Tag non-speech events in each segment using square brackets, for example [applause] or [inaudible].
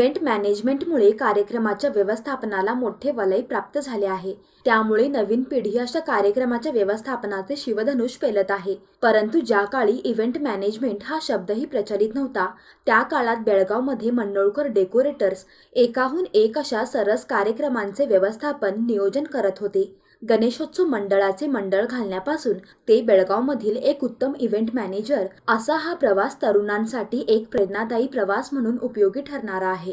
Event मॅनेजमेंटमुळे कार्यक्रमाच्या व्यवस्थापनाला मोठे वलय प्राप्त झाले आहे. त्यामुळे नवीन पिढी अशा कार्यक्रमाच्या व्यवस्थापनाचे शिवधनुष पेलत आहे. परंतु ज्या काळी इव्हेंट मॅनेजमेंट हा शब्दही प्रचलित नव्हता त्या काळात बेळगावमध्ये मंडोळकर डेकोरेटर्स एकाहून एक अशा सरस कार्यक्रमांचे व्यवस्थापन नियोजन करत होते. गणेशोत्सव मंडळाचे मंडळ घालण्यापासून ते बेळगावमधील एक उत्तम इव्हेंट मॅनेजर असा हा प्रवास तरुणांसाठी एक प्रेरणादायी प्रवास म्हणून उपयोगी ठरणारा आहे.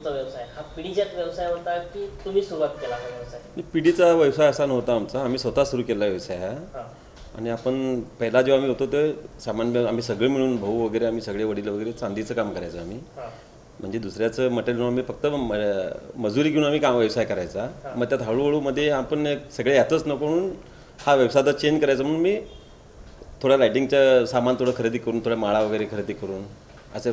व्यवसाय? हा पिढीजात व्यवसाय होता की तुम्ही सुरुवात केला हा व्यवसाय? पिढीचा व्यवसाय असा नव्हता आमचा. आम्ही स्वतः सुरू केला व्यवसाय हा. हा. आणि आपण पहिला जेव्हा आम्ही होतो ते सामान्य आम्ही सगळे मिळून भाऊ वगैरे आम्ही सगळे वडील वगैरे चांदीचं काम करायचं आम्ही. म्हणजे दुसऱ्याचं मटेरियल आम्ही फक्त मजुरी घेऊन आम्ही काम व्यवसाय करायचा. मग त्यात हळूहळू मध्ये आपण सगळे यातच नको म्हणून हा व्यवसाय चेंज करायचा म्हणून मी थोडं लायटिंगचं सामान थोडं खरेदी करून थोड्या माळा वगैरे खरेदी करून असे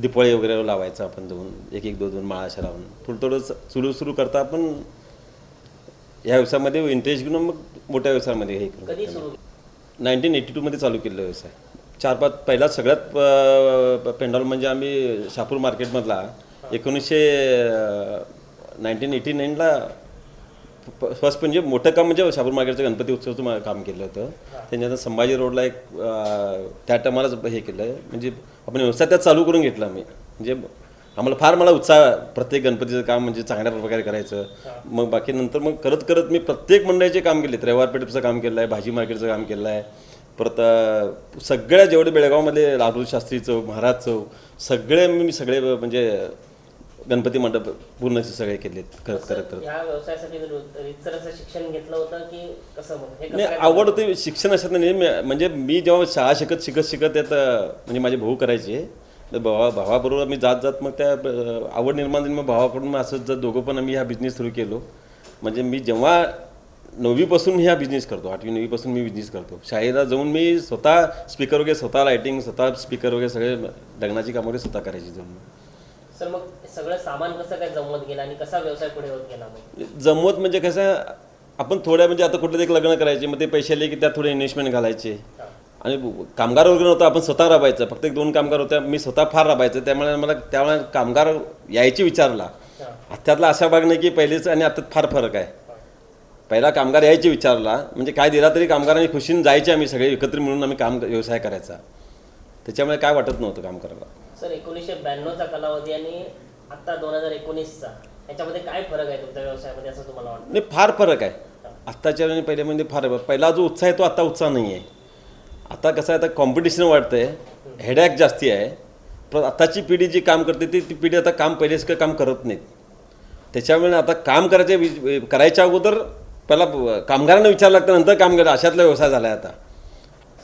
दिपोळी वगैरे लावायचं आपण जाऊन एक एक दोन दोन माळा अशा लावून. थोडं थोडं सुरू सुरू करता आपण या व्यवसायामध्ये इंटरेस्ट घेऊन मग मोठ्या व्यवसायामध्ये हे करू नाईन्टीन एटी टूमध्ये चालू केलेला व्यवसाय. चार पाच पहिला सगळ्यात पेंडॉल म्हणजे आम्ही शापूर मार्केटमधला एकोणीसशे नाईन्टीन एटी नाईनला फर्स्ट म्हणजे मोठं काम म्हणजे शापूर मार्केटचं गणपती उत्सवाचं काम केलं होतं. त्याच्यानंतर संभाजी रोडला एक त्या टायमालाच हे केलं आहे म्हणजे आपण व्यवसाय त्यात चालू करून घेतला आम्ही. म्हणजे आम्हाला फार मला उत्साह प्रत्येक गणपतीचं काम म्हणजे चांगल्या प्रकारे करायचं. मग बाकी नंतर मग करत करत मी प्रत्येक मंडळाचे काम केले रविवार पेठचं काम केलं आहे भाजी मार्केटचं काम केलं आहे परत सगळ्या जेवढे बेळगावमध्ये लालू शास्त्री चौक महाराज चौक सगळे मी सगळे म्हणजे गणपती मंडप पूर्ण असे सगळे केलेत. करत करत. करत शिक्षण घेतलं होतं की कसं मग? कसं नाही आवड होती शिक्षण असत नाही म्हणजे मी जेव्हा शाळा शिकत शिकत शिकत त्यात अं, म्हणजे माझे भाऊ करायचे. तर भावा भावाबरोबर मी जात जात मग त्या आवड निर्माण झाली. मग भावाकडून मग असं जर दोघं पण आम्ही हा बिझनेस सुरू केलो. म्हणजे मी जेव्हा नववीपासून मी हा बिझनेस करतो आठवी नववीपासून मी बिझनेस करतो. शाळेला जाऊन मी स्वतः स्पीकर वगैरे स्वतः लायटिंग स्वतः स्पीकर वगैरे सगळे लग्नाची कामं वगैरे स्वतः करायची जाऊन. सर मग सगळं सामान कसं काय जमवत गेलं आणि कसा व्यवसाय पुढे होत गेला मग? जमवत म्हणजे कसं आपण थोड्या म्हणजे आता कुठलं एक लग्न करायचे मग ते पैसे आले की त्यात थोडे इन्व्हेस्टमेंट घालायचे. आणि कामगार वगैरे नव्हतं आपण स्वतः राबायचं. फक्त एक दोन कामगार होत्या मी स्वतः फार राबायचं. त्यामुळे मला त्यावेळेला कामगार यायचे विचारला. त्यातला असा भाग नाही की पहिलेच आणि आता फार फरक आहे. पहिला कामगार यायचे विचारला म्हणजे काय दिला तरी कामगारांनी खुशीने जायचे आम्ही सगळे एकत्र मिळून आम्ही काम व्यवसाय करायचा. त्याच्यामुळे काय वाटत नव्हतं काम करायला सर एकोणीसशे ब्याण्णवचा कालावधी आणि आता दोन हजार एकोणीसचा याच्यामध्ये काय फरक आहे तुमच्या व्यवसायामध्ये असं तुम्हाला वाटतं? नाही फार फरक आहे. आत्ताच्या आणि पहिल्यामध्ये फार पहिला जो उत्साह आहे तो आता उत्साह नाही आहे. आता कसं आहे आता कॉम्पिटिशन वाढतंय. हेडॅक जास्ती आहे. पण आताची पिढी जी काम करते ती ती पिढी आता काम पहिलेच काम करत नाहीत. त्याच्यामुळे आता काम करायचे करायच्या अगोदर पहिला कामगारांना विचारलं लागतं नंतर काम करा अशातला व्यवसाय झाला आहे आता.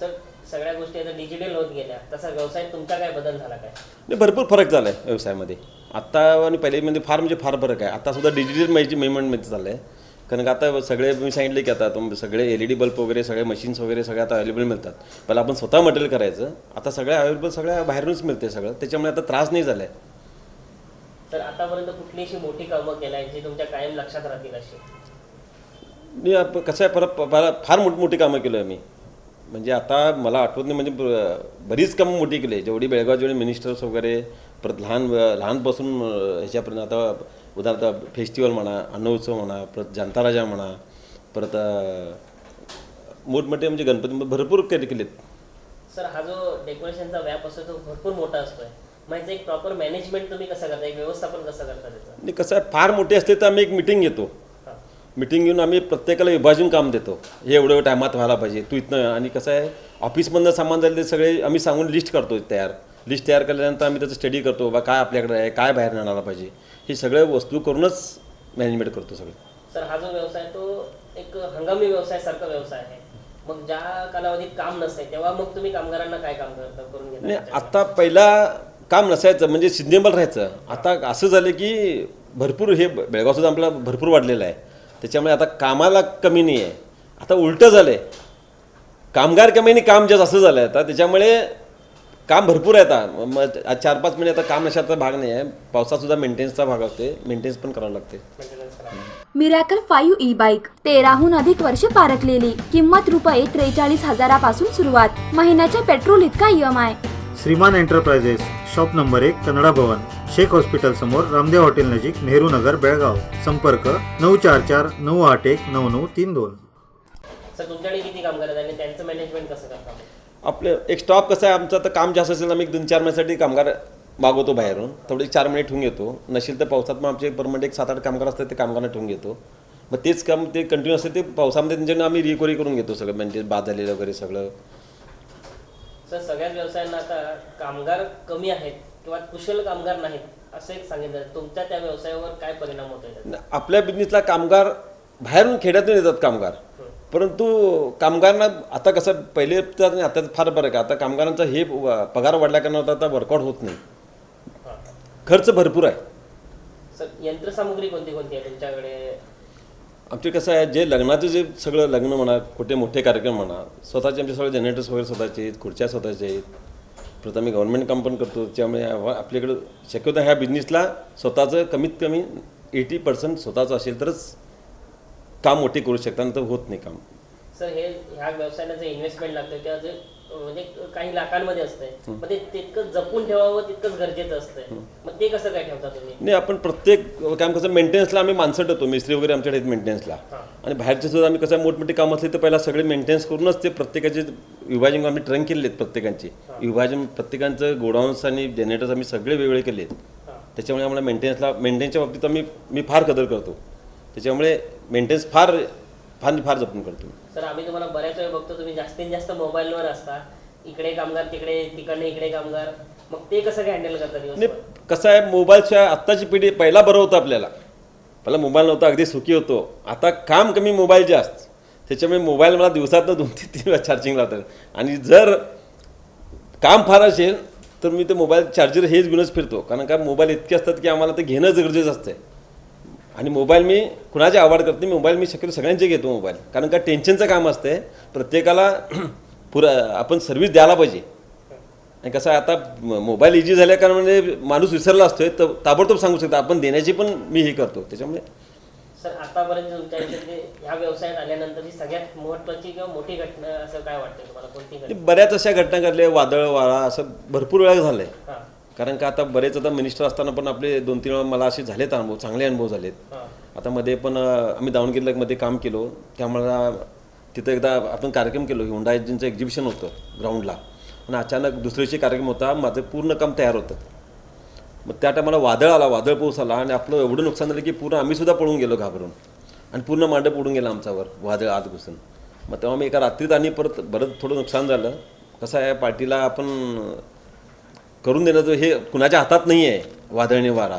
सर सगळ्या गोष्टी आता डिजिटल होत गेल्या. तसा व्यवसाय तुमचा काय बदल झाला काय? नाही भरपूर फरक झाला आहे व्यवसायामध्ये. आत्ता आणि पहिल्यामध्ये फार म्हणजे फार फरक आहे. आता सुद्धा डिजिटल माहिती मेमेंटमध्ये चाललं आहे कारण का आता सगळे मी सांगितले की आता तुम सगळे एल ई डी बल्ब वगैरे सगळे मशीन्स वगैरे सगळे आता अवेलेबल मिळतात. पहिला आपण स्वतः मटेरियल करायचं. आता सगळ्या अवेलेबल सगळ्या बाहेरूनच मिळते सगळं. त्याच्यामुळे आता त्रास नाही झाला आहे तर आतापर्यंत कुठली अशी मोठी कामं केल्या जी तुमच्या कायम लक्षात राहतील अशी? मी कसं आहे परत फार मोठमोठी कामं केलं आहे मी. म्हणजे आता मला आठवत नाही म्हणजे बरीच कामं मोठी केली जेवढी बेळगाव जेवढे मिनिस्टर्स वगैरे परत लहान लहानपासून ह्याच्यापर्यंत आता उदाहरणार्थ फेस्टिवल म्हणा अन्नोत्सव म्हणा परत जनता राजा म्हणा परत मोठमोठे म्हणजे गणपती भरपूर केले केलेत. सर हा जो डेकोरेशनचा व्याप असतो तो भरपूर मोठा असतोय. मग याचं एक प्रॉपर मॅनेजमेंट तुम्ही कसं करता? एक व्यवस्थापन कसं करता त्याचं? कसं आहे फार मोठे असते तर आम्ही एक मिटिंग घेतो. मिटिंग घेऊन आम्ही प्रत्येकाला विभाजून काम देतो. हे एवढं टायमात व्हायला पाहिजे. तू इथनं आणि कसं आहे ऑफिसमधनं सामान झालं ते सगळे आम्ही सांगून लिस्ट करतो तयार. लिस्ट तयार केल्यानंतर आम्ही त्याचं स्टडी करतो बा काय आपल्याकडे आहे काय बाहेर आणायला पाहिजे. हे सगळ्या वस्तू करूनच मॅनेजमेंट करतो सगळं. सर हा जो व्यवसाय तो एक हंगामी व्यवसाय सारखा व्यवसाय आहे. मग ज्या कालावधीत काम नसते तेव्हा मग तुम्ही कामगारांना काय काम करता करून नाही घेता आता पहिला काम नसायचं म्हणजे सिजनेबल राहायचं. आता असं झालं की भरपूर हे बेळगाव सुद्धा आपल्याला भरपूर वाढलेलं आहे. त्याच्यामुळे आता कामाला कमी नाही आहे आता उलटं झालं आहे कामगार कमी आणि काम जास्त असं झालं आहे आता. त्याच्यामुळे काम भरपूर आहे आता. मग चार पाच महिने आता काम नशाचा भाग नाही आहे पावसात सुद्धा मेंटेन्सचा भाग असते मेंटेन्स पण करावं लागते. मिरॅकल फाईव्ह ई बाईक तेराहून अधिक वर्षे पारखलेली. किंमत रुपये त्रेचाळीस हजारापासून सुरुवात. महिन्याच्या पेट्रोल इतका E M I Shriman Enterprises shop number एक कन्नडा भवन शेख हॉस्पिटल समोर रामदेव हॉटेल नजीक नेहरू नगर बेळगाव. संपर्क नऊ चार चार नऊ आठ एक नऊ नऊ तीन दोन. सर तुमच्याकडे किती कामगार आहेत आणि त्यांचं मॅनेजमेंट कसं करता आपले एक स्टॉप कसं आहे? आमचं तर काम जास्त असेल तर आम्ही एक दोन चार महिन्यासाठी कामगार मागवतो बाहेरून. थोडे चार महिने ठेवून घेतो. नसेल तर पावसात मग आमचे परमनंट एक सात आठ कामगार असतात ते कामगारांना ठेवून घेतो. मग तेच काम ते कंटिन्यू असते ते पावसामध्ये त्यांच्याकडे आम्ही रिकवरी करून घेतो सगळं म्हणजे बाद झालेलं वगैरे सगळं. सर सगळ्याच व्यवसायांना आता कामगार कमी आहेत किंवा कुशल कामगार नाहीत असं एक सांगितलं तुमच्या त्या व्यवसायावर काय परिणाम त्याचा? आपल्या बिझनेसला कामगार बाहेरून खेड्यातून येतात कामगार. परंतु कामगारांना आता कसं पहिले तर आता फार फरक आहे आता कामगारांचा हे पगार वाढल्या कारणात आता वर्कआउट होत नाही. खर्च भरपूर आहे. सर यंत्रसामुग्री कोणती कोणती आहे तुमच्याकडे? आमचे कसं आहे जे लग्नाचं जे सगळं लग्न म्हणा कुठे मोठे कार्यक्रम म्हणा स्वतःचे आमचे सगळे जनरेटर्स वगैरे स्वतःचे आहेत खुर्च्या स्वतःचे आहेत. प्रथम आम्ही गव्हर्नमेंट काम पण करतो त्यामुळे आपल्याकडं शक्यतो ह्या बिझनेसला स्वतःचं कमीत कमी एटी पर्सेंट स्वतःचं असेल तरच काम मोठे करू शकता तर होत नाही काम. सर हे ह्या व्यवसायाला जे इन्व्हेस्टमेंट लागतं किंवा जे म्हणजे काही लाखांमध्ये असतंय. मग ते तितकं जपून ठेवावं तितकंच गरजेचं असतंय. मग ते कसं काय ठेवता तुम्ही? नाही आपण प्रत्येक काम कसं मेंटेनन्सला आम्ही माणसं ठेवतो मिस्त्री वगैरे आमच्याकडे आहेत मेंटेनन्सला आणि बाहेरचे सुद्धा आम्ही कसं मोठमोठी काम असली तर पहिला सगळे मेंटेनन्स करूनच ते प्रत्येकाचे विभाजन आम्ही ट्रंक केलेले आहेत प्रत्येकांचे. विभाजन प्रत्येकांचं गोडाऊन्स आणि जनरेटर्स आम्ही सगळे वेगळे केले आहेत त्याच्यामुळे आम्हाला मेंटेनन्सला मेंटेनच्या बाबतीत आम्ही मी फार कदर करतो. त्याच्यामुळे मेंटेनन्स फार फार फार जपून करतो. सर आम्ही तुम्हाला बऱ्याच वेळ बघतो तुम्ही जास्तीत जास्त मोबाईलवर असता. इकडे कामगार तिकडे तिकडे इकडे कामगार. मग ते कसं काय हँडल करतात आणि कसं आहे मोबाईलच्या आत्ताची पिढी पहिला बरं होतं आपल्याला. पहिला मोबाईल नव्हता अगदी सुखी होतो. आता काम कमी मोबाईल जास्त. त्याच्यामुळे मोबाईल मला दिवसातनं दोन ते तीन वेळा चार्जिंग लावतात आणि जर काम फार असेल तर मी ते मोबाईल चार्जर हेच घेऊनच फिरतो. कारण का मोबाईल इतके असतात की आम्हाला ते घेणंच गरजेचं असतं आणि मोबाईल मी कुणाची आवड करते मोबाईल मी शक्यतो सगळ्यांचे घेतो मोबाईल. कारण का टेन्शनचं काम असते प्रत्येकाला [clears throat] पुरा आपण सर्व्हिस द्यायला पाहिजे. आणि कसं आहे आता म- मोबाईल इजी झाल्या कारण म्हणजे माणूस विसरला असतोय तर ताबडतोब सांगू शकतो आपण देण्याची पण मी हे करतो. त्याच्यामुळे सर आतापर्यंत तुमच्या ह्या व्यवसायात आल्यानंतरची सगळ्यात महत्वाची किंवा मोठी घटना असं काय वाटतं तुम्हाला? कोणती बऱ्याच अशा घटना घडल्या वादळ वारा असं भरपूर वेळा झालंय. हां. कारण का आता बरेच आता मिनिस्टर असताना पण आपले दोन तीन वेळा मला असे झालेत अनुभव चांगले अनुभव झालेत. आता मध्ये पण आम्ही दावणगिरीला मध्ये काम केलो. त्यामुळे तिथं एकदा आपण कार्यक्रम केलो. हुंडा एक्झिबिशन होतं ग्राउंडला आणि अचानक दुसऱ्या दिवशी कार्यक्रम होता. माझं पूर्ण काम तयार होतं. मग त्या टायमाला वादळ आला. वादळ पाऊस आला. आणि आपलं एवढं नुकसान झालं की पूर्ण आम्ही सुद्धा पळून गेलो घाबरून. आणि पूर्ण मांडव पडून गेला आमच्यावर वादळ आत घुसून मग तेव्हा मी एका रात्रीत आणि परत बरंच थोडं नुकसान झालं. कसं आहे पार्टीला आपण करून देण्याचं हे कुणाच्या हातात नाही आहे वादळणे वारा.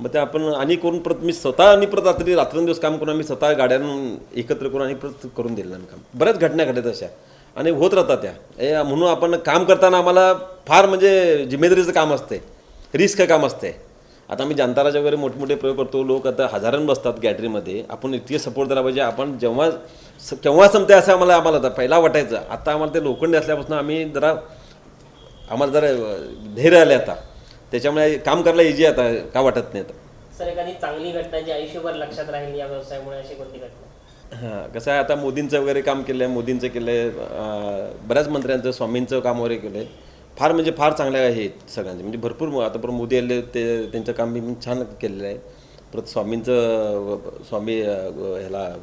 मग ते आपण आणि करून परत मी स्वतः आणि परत रात्री रात्रंदिवस काम करून आम्ही स्वतः गाड्यांना एकत्र करून आणि परत करून दिलं आम्ही काम. बऱ्याच घटना घडत अशा आणि होत राहतात त्या. म्हणून आपण काम करताना आम्हाला फार म्हणजे जिम्मेदारीचं काम असते. रिस्क काम असते. आता आम्ही जाणताराच्या वगैरे मोठमोठे प्रयोग करतो. लोक आता हजारांनी बसतात गॅलरीमध्ये आपण इतके सपोर्ट दिला पाहिजे. आपण जेव्हा स- केव्हा संपते असं आम्हाला आम्हाला आता पहिला वाटायचं. आता आम्हाला ते लोखंडी असल्यापासून आम्ही जरा आम्हाला जरा धैर्य आले आता. त्याच्यामुळे काम करायला इजी आता का वाटत नाही आता. सर एखादी चांगली घटना जी आयुष्यभर लक्षात राहील या व्यवसायामुळे अशी कोणती घटना? हां कसं आहे आता मोदींचं वगैरे काम केलं आहे मोदींचं केलं आहे बऱ्याच मंत्र्यांचं स्वामींचं काम वगैरे केलं आहे फार म्हणजे फार चांगलं आहे हे सगळ्यांचे. म्हणजे भरपूर मो- आता पण मोदी आले ते त्यांचं काम बी छान केलेलं आहे. परत स्वामींचं व- स्वामी अं, व- ह्याला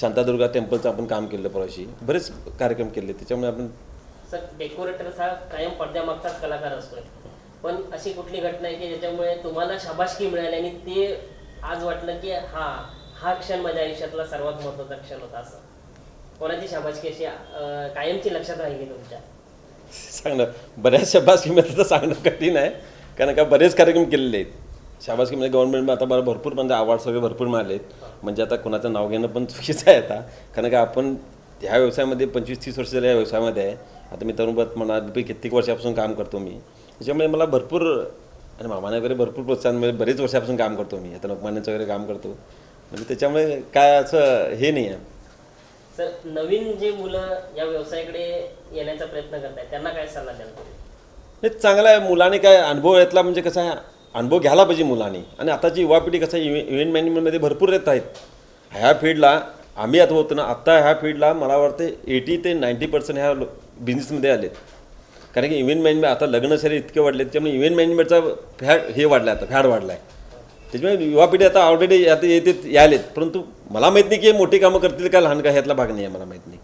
शांतादुर्गा टेम्पलचं आपण काम केलं परवाशी. बरेच कार्यक्रम केले त्याच्यामुळे आपण सर डेकोरेटर्स हा कायम पडद्यामागचाच कलाकार असतोय. पण अशी कुठली घटना आहे की ज्याच्यामुळे तुम्हाला शाबाशकी मिळाली आणि ते आज वाटलं की हा हा क्षण माझ्या आयुष्यातला सर्वात महत्त्वाचा क्षण होता असं. कोणाची शाबाशकी अशी कायमची लक्षात राहिली तुमच्या? सांगणं बऱ्याच शाबासकीमध्ये तर सांगणं कठीण आहे. कारण का बरेच कार्यक्रम केलेले आहेत. शाबासकीमध्ये म्हणजे गव्हर्नमेंट आता मला भरपूर म्हणजे अवॉर्ड सगळे भरपूर मिळाले आहेत म्हणजे आता कोणाचं नाव घेणं पण चुकीचं आहे आता. कारण का आपण ह्या व्यवसायामध्ये पंचवीस तीस वर्ष झाले या व्यवसायामध्ये आहे. आता मी तरुणपत म्हणा कित्येक वर्षापासून काम करतो मी. त्याच्यामुळे मला भरपूर आणि मामाने वगैरे भरपूर प्रोत्साहन मिळेल बरेच वर्षापासून काम करतो मी. आता लोकमान्याचं वगैरे काम करतो. म्हणजे त्याच्यामुळे काय असं हे नाही आहे. सर नवीन जे मुलं या व्यवसायाकडे येण्याचा प्रयत्न त्यांना काय सल्ला द्याल? नाही चांगला आहे. मुलाने काय अनुभव येतला म्हणजे कसं आहे? अनुभव घ्यायला पाहिजे मुलांनी. आणि आताची युवा पिढी कसं इव्हे इव्हेंट मॅनेजमेंटमध्ये भरपूर येत आहेत. ह्या फील्डला आम्ही आता होतो ना आत्ता ह्या फील्डला मला वाटतं एटी ते नाईंटी पर्सेंट ह्या बिझनेसमध्ये आलेत कारण की इव्हेंट मॅनेजमेंट आता लग्न सरी इतके वाढले त्यामुळे इव्हेंट मॅनेजमेंटचा फॅड हे वाढला आता फॅड वाढला आहे त्याच्यामुळे युवा पिढी आता ऑलरेडी आता येते यायलेत परंतु मला माहीत नाही की हे मोठी कामं करतील का लहान का ह्यातला भाग नाही आहे मला माहीत नाही.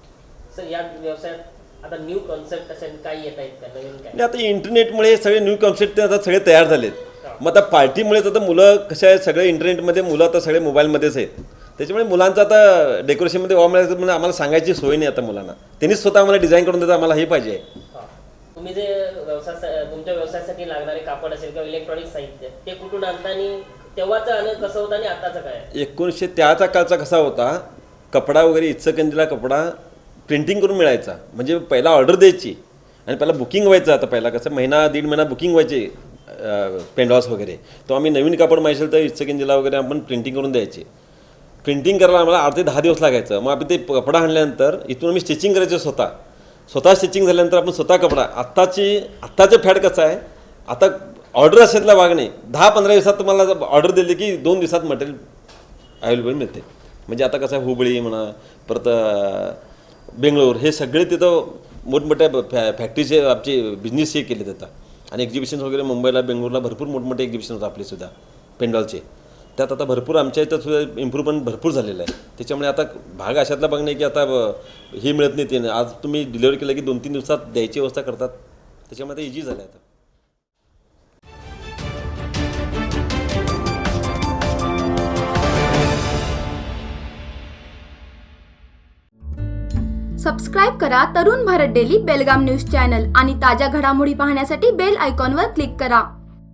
सर या व्यवसायात आता न्यू कॉन्सेप्ट असेल काय येत आहेत का? नवीन काय आणि आता इंटरनेटमुळे सगळे न्यू कॉन्सेप्ट आता सगळे तयार झालेत. मग आता पार्टीमुळेच आता मुलं कशा आहे सगळे इंटरनेटमध्ये मुलं आता सगळे मोबाईलमध्येच आहेत. त्याच्यामुळे मुलांचं आता डेकोरेशनमध्ये वाव मिळायचं म्हणजे आम्हाला सांगायची सोय नाही आता मुलांना. त्यांनीच स्वतः आम्हाला डिझाईन करून देतात आम्हाला हे पाहिजे. तुम्ही जे व्यवसाय तुमच्या व्यवसायासाठी लागणारे कापड असेल किंवा इलेक्ट्रॉनिक साहित्य ते कुठून आणता आणि तेव्हाचं आणि कसं होतं आणि आताचं काय? एकोणीसशे त्याचा काळचा कसा होता कपडा वगैरे इचकंजीला कपडा प्रिंटिंग करून मिळायचा. म्हणजे पहिला ऑर्डर द्यायची आणि पहिला बुकिंग व्हायचं आता पहिला कसं महिना दीड महिना बुकिंग व्हायचे पेंडॉस वगैरे. तो आम्ही नवीन कापड माहिती तर इचकंजीला वगैरे आपण प्रिंटिंग करून द्यायचे. प्रिंटिंग करायला मला आठ ते दहा दिवस लागायचं. मग आम्ही ते कपडा आणल्यानंतर इथून आम्ही स्टिचिंग करायचं स्वतः. स्वतः स्टिचिंग झाल्यानंतर आपण स्वतः कपडा. आत्ताची आत्ताचं फॅड कसं आहे? आता ऑर्डर असेलला भाग नाही. दहा पंधरा दिवसात तुम्हाला ऑर्डर दिली की दोन दिवसात मटेरियल अवेलेबल मिळते. म्हणजे आता कसं आहे हुबळी म्हणा परत बेंगळूर हे सगळे तिथं मोठमोठ्या फॅ फॅक्टरीचे आमचे बिझनेस हे केले जातात. आणि एक्झिबिशन्स वगैरे मुंबईला बेंगळूरला भरपूर मोठमोठे एक्झिबिशन होतात आपले सुद्धा पेंडॉलचे त्यात आता भरपूर आमच्या इथं सुद्धा इम्प्रूव्हमेंट भरपूर झालेलं आहे. त्याच्यामुळे आता भाग अशातला भाग नाही की आता हे मिळत नाही ते आज तुम्ही डिलिव्हरी केलं की दोन तीन दिवसात द्यायची व्यवस्था करतात. त्याच्यामध्ये इझी झालं आहे आता. सबस्क्राईब करा Tarun Bharat daily Belgaum news channel आणि ताज्या घडामोडी पाहण्यासाठी बेल आयकॉनवर क्लिक करा.